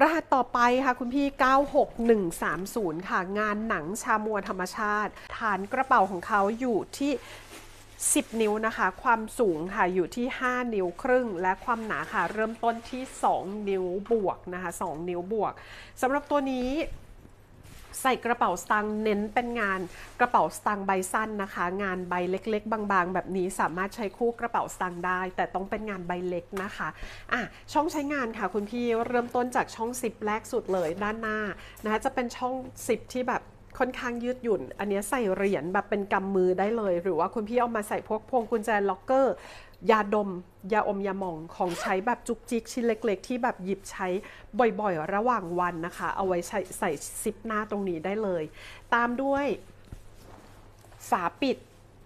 รหัสต่อไปค่ะคุณพี่ 96130 ค่ะ งานหนังชามัวธรรมชาติ ฐานกระเป๋าของเขาอยู่ที่ 10 นิ้วนะคะ ความสูงค่ะอยู่ที่ 5 นิ้วครึ่ง และความหนาค่ะเริ่มต้นที่ 2 นิ้วบวกนะคะ 2 นิ้วบวกสำหรับตัวนี้ ใส่กระเป๋าสตางค์เน้นเป็นงานกระเป๋าสตางค์ใบสั้นนะคะ งานใบเล็ก ๆ บางๆ แบบนี้สามารถใช้คู่กระเป๋าสตางค์ได้ แต่ต้องเป็นงานใบเล็กนะคะอะช่องใช้งานค่ะคุณพี่เริ่มต้นจากช่อง 10 แรกสุดเลยด้านหน้านะคะจะเป็นช่อง 10 ที่แบบค่อนข้างยืดหยุ่น อันนี้ใส่เหรียญแบบเป็นกำมือได้เลย หรือว่าคุณพี่เอามาใส่พวกพวงกุญแจล็อกเกอร์ ยาดม ยาอมยาหม่องของใช้แบบจุกจิกชิ้นเล็ก ๆ ที่แบบหยิบใช้บ่อยๆ ระหว่างวันนะคะ เอาไว้ใส่ใส่ซิปหน้าตรงนี้ได้เลย ตามด้วยฝาปิด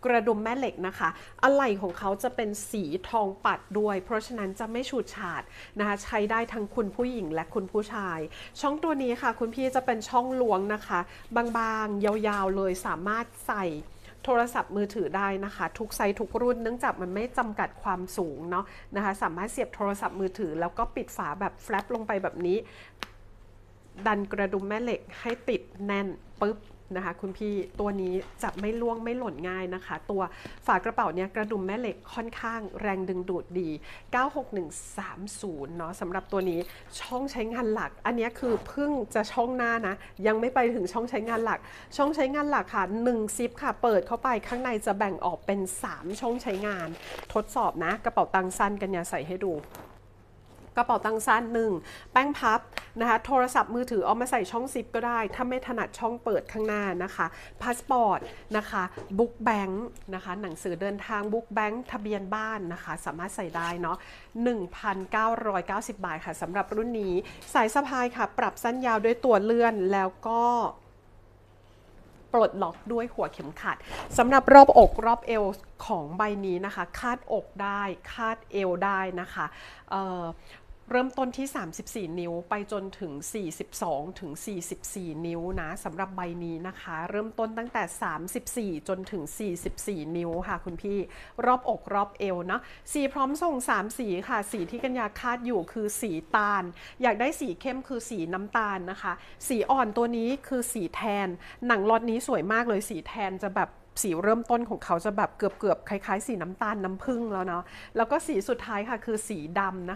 กระดุมแม่เหล็กนะคะ อะไหล่ของเขาจะเป็นสีทองปัดด้วย เพราะฉะนั้นจะไม่ฉูดฉาดนะคะ ใช้ได้ทั้งคุณผู้หญิงและคุณผู้ชาย ช่องตัวนี้ค่ะ คุณพี่จะเป็นช่องลวงนะคะ บางๆ ยาวๆ เลยสามารถใส่ โทรศัพท์มือถือได้นะคะ ทุกไซส์ทุกรุ่นเนื่องจากมันไม่จำกัดความสูงเนาะนะคะ สามารถเสียบโทรศัพท์มือถือ แล้วก็ปิดฝาแบบแฟลปลงไปแบบนี้ ดันกระดุมแม่เหล็กให้ติดแน่นปึ๊บ นะคะคุณพี่ตัวนี้จะไม่ล่วงไม่หล่นง่ายนะคะ ตัวฝากระเป๋าเนี่ยกระดุมแม่เหล็กค่อนข้างแรงดึงดูดดี 96130 เนาะสำหรับตัวนี้ช่องใช้งานหลัก อันนี้คือเพิ่งจะช่องหน้านะ ยังไม่ไปถึงช่องใช้งานหลัก ช่องใช้งานหลักค่ะ1ซิปค่ะ เปิดเข้าไปข้างในจะแบ่งออกเป็น 3 ช่องใช้งาน ทดสอบนะ กระเป๋าตังค์สั้นกันยาใส่ให้ดู กระเป๋าตังค์สั้นหนึ่งแป้งพับ นะคะโทรศัพท์มือถือเอามาใส่ช่องซิปก็ได้ ถ้าไม่ถนัดช่องเปิดข้างหน้านะคะพาสปอร์ตนะคะบุ๊กแบงค์นะคะหนังสือเดินทางบุ๊กแบงค์ทะเบียนบ้านนะคะ สามารถใส่ได้เนาะ1,990 บาทค่ะสำหรับรุ่นนี้ สายสะพายค่ะ ปรับสั้นยาวด้วยตัวเลื่อนแล้วก็ปลดล็อกด้วยหัวเข็มขัดสำหรับรอบอกรอบเอวของใบนี้นะคะ คาดอกได้ คาดเอวได้นะคะ เริ่มต้นที่ 34 นิ้วไปจนถึง 42 ถึง 44 นิ้วนะสำหรับใบนี้นะคะ เริ่มต้นตั้งแต่ 34 จนถึง 44 นิ้วค่ะคุณพี่ รอบอกรอบเอวเนาะสีพร้อมส่ง 3 สีค่ะ สีที่กัญญาคาดอยู่คือสีตาล อยากได้สีเข้มคือสีน้ำตาลนะคะ สีอ่อนตัวนี้คือสีแทน หนังล็อตนี้สวยมากเลยสีแทนจะแบบสีเริ่มต้นของเขาจะแบบเกือบๆคล้ายๆ สีน้ำตาลน้ำผึ้งแล้วเนาะแล้วก็สีสุดท้ายค่ะคือสีดำนะคะ